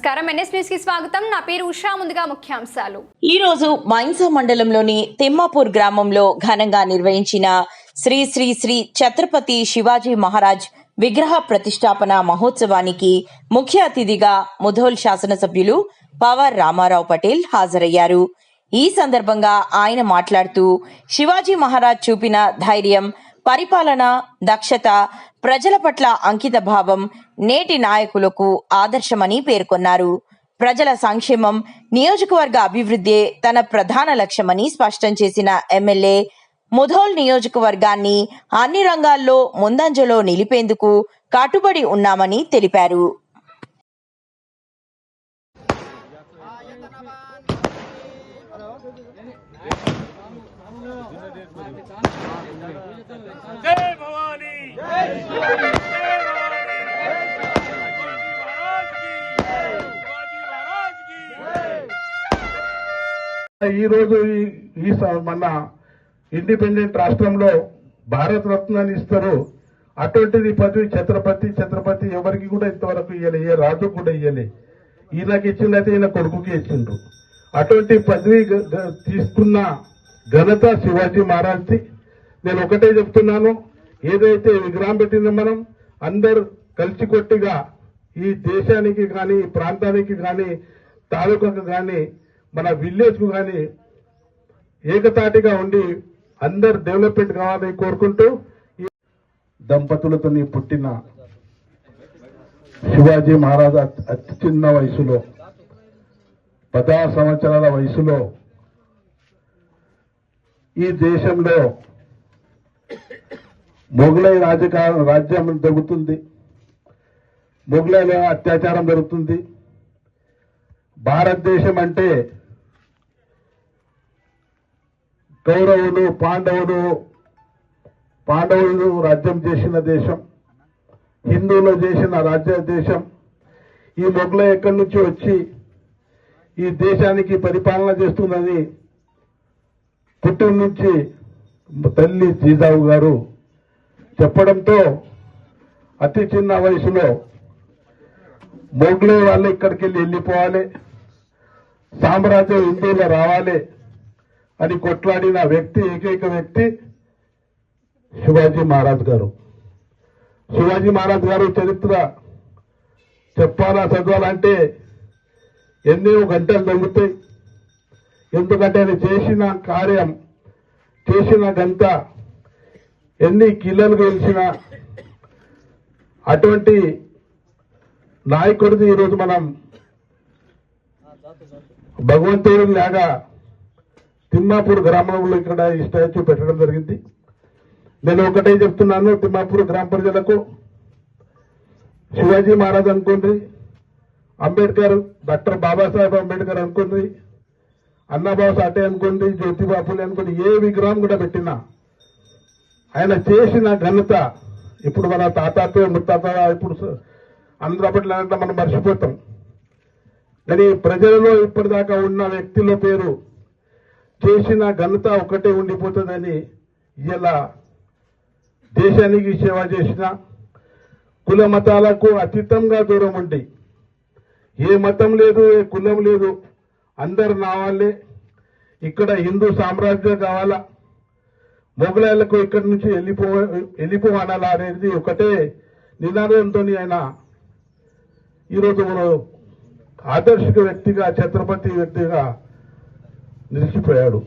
నమస్కారం. ఎన్ఎస్కి స్వాగతం. నా పేరు ఉషా. ముందుగా ముఖ్యాంశాలు. ఈ రోజు మైన్సా మండలంలోని తిమ్మాపూర్ గ్రామంలో ఘనంగా నిర్వహించిన శ్రీ శ్రీ శ్రీ ఛత్రపతి శివాజీ మహారాజ్ విగ్రహ ప్రతిష్టాపన మహోత్సవానికి ముఖ్య అతిథిగా ముధోల్ శాసనసభ్యులు పవర్ రామారావు పటేల్ హాజరయ్యారు. ఈ సందర్భంగా ఆయన మాట్లాడుతూ శివాజీ మహారాజ్ చూపిన ధైర్యం పరిపాలన దక్షత ప్రజల పట్ల అంకిత భావం నేటి నాయకులకు ఆదర్శమని పేర్కొన్నారు. ప్రజల సంక్షేమం నియోజకవర్గ అభివృద్ధి తన ప్రధాన లక్ష్యమని స్పష్టం చేసిన ఎమ్మెల్యే ముధోల్ నియోజకవర్గాన్ని అన్ని రంగాల్లో ముందంజలో నిలిపేందుకు కట్టుబడి ఉన్నామని తెలిపారు. జై భవానీ ఈ మన ఇండిపెండెంట్ రాష్ట్రంలో భారత రత్నాన్ని ఇస్తారు. అటువంటిది పదవి ఛత్రపతి ఛత్రపతి ఎవరికి కూడా ఇంతవరకు ఇయ్యలే ఏ రాజు కూడా ఇయ్యలే. ఈయనకి ఇచ్చిందైతే ఈయన కొడుకుకి ఇచ్చిండ్రు. అటువంటి పదవి తీసుకున్న ఘనత శివాజీ మహారాజ్ది. నేను ఒకటే చెప్తున్నాను ఏదైతే విగ్రహం పెట్టిందో మనం అందరు కలిసి కొట్టిగా ఈ దేశానికి కానీ ప్రాంతానికి కానీ తాలూకాకు కానీ మన విలేజ్కు కానీ ఏకతాటిగా ఉండి అందరు డెవలప్మెంట్ కావాలని కోరుకుంటూ ఈ దంపతులతో పుట్టిన శివాజీ మహారాజ్ అతి చిన్న వయసులో పదహారు సంవత్సరాల వయసులో ఈ దేశంలో మొఘలై రాజకార రాజ్యం జరుగుతుంది. మొఘలైల అత్యాచారం జరుగుతుంది. భారతదేశం అంటే కౌరవులు పాండవులు పాండవులు రాజ్యం చేసిన దేశం హిందువులు చేసిన రాజ్య దేశం. ఈ మొఘలై ఎక్కడి నుంచి వచ్చి ఈ దేశానికి పరిపాలన చేస్తుందని పుట్టిన నుంచి తల్లి జీజావు గారు చెప్పడంతో అతి చిన్న వయసులో మొగ్లే వాళ్ళు ఇక్కడికి వెళ్ళి వెళ్ళిపోవాలి. సామ్రాజ్యం హిందువులో రావాలి అని కొట్లాడిన వ్యక్తి ఏకైక వ్యక్తి శివాజీ మహారాజ్ గారు. శివాజీ మహారాజ్ గారు చరిత్ర చెప్పాలా చదవాలంటే ఎన్నో గంటలు తగ్గుతాయి ఎందుకంటే ఆయన చేసిన కార్యం చేసిన గంట ఎన్ని కిల్లలు గెలిచిన అటువంటి నాయకుడిని ఈరోజు మనం భగవంతుడు లాగా తిమ్మాపూర్ గ్రామంలో ఇక్కడ ఈ స్టాచ్యూ పెట్టడం జరిగింది. నేను ఒకటే చెప్తున్నాను తిమ్మాపూర్ గ్రామ ప్రజలకు శివాజీ మహారాజ్ అనుకోండి అంబేద్కర్ డాక్టర్ బాబాసాహెబ్ అంబేద్కర్ అనుకోండి అన్నబాబు సాటే అనుకోండి జ్యోతిబాపులే అనుకోండి ఏ విగ్రహం కూడా పెట్టినా. ఆయన చేసిన ఘనత ఇప్పుడు మన తాతాతో ముత్తాత ఇప్పుడు అందరూ అప్పట్లో మనం మర్చిపోతాం. కానీ ప్రజలలో ఇప్పటిదాకా ఉన్న వ్యక్తుల పేరు చేసిన ఘనత ఒకటే ఉండిపోతుందని ఇలా దేశానికి సేవ చేసిన కుల మతాలకు అతీతంగా దూరం ఉండి ఏ మతం లేదు ఏ కులం లేదు. అందరు నా వాళ్ళే. ఇక్కడ హిందూ సామ్రాజ్యం కావాలా? మొఘలాయలకు ఇక్కడి నుంచి వెళ్ళిపో వెళ్ళిపోవాలా అనేది ఒకటే నినాదంతో ఆయన ఈరోజు మనం ఆదర్శక వ్యక్తిగా ఛత్రపతి వ్యక్తిగా నిలిచిపోయాడు.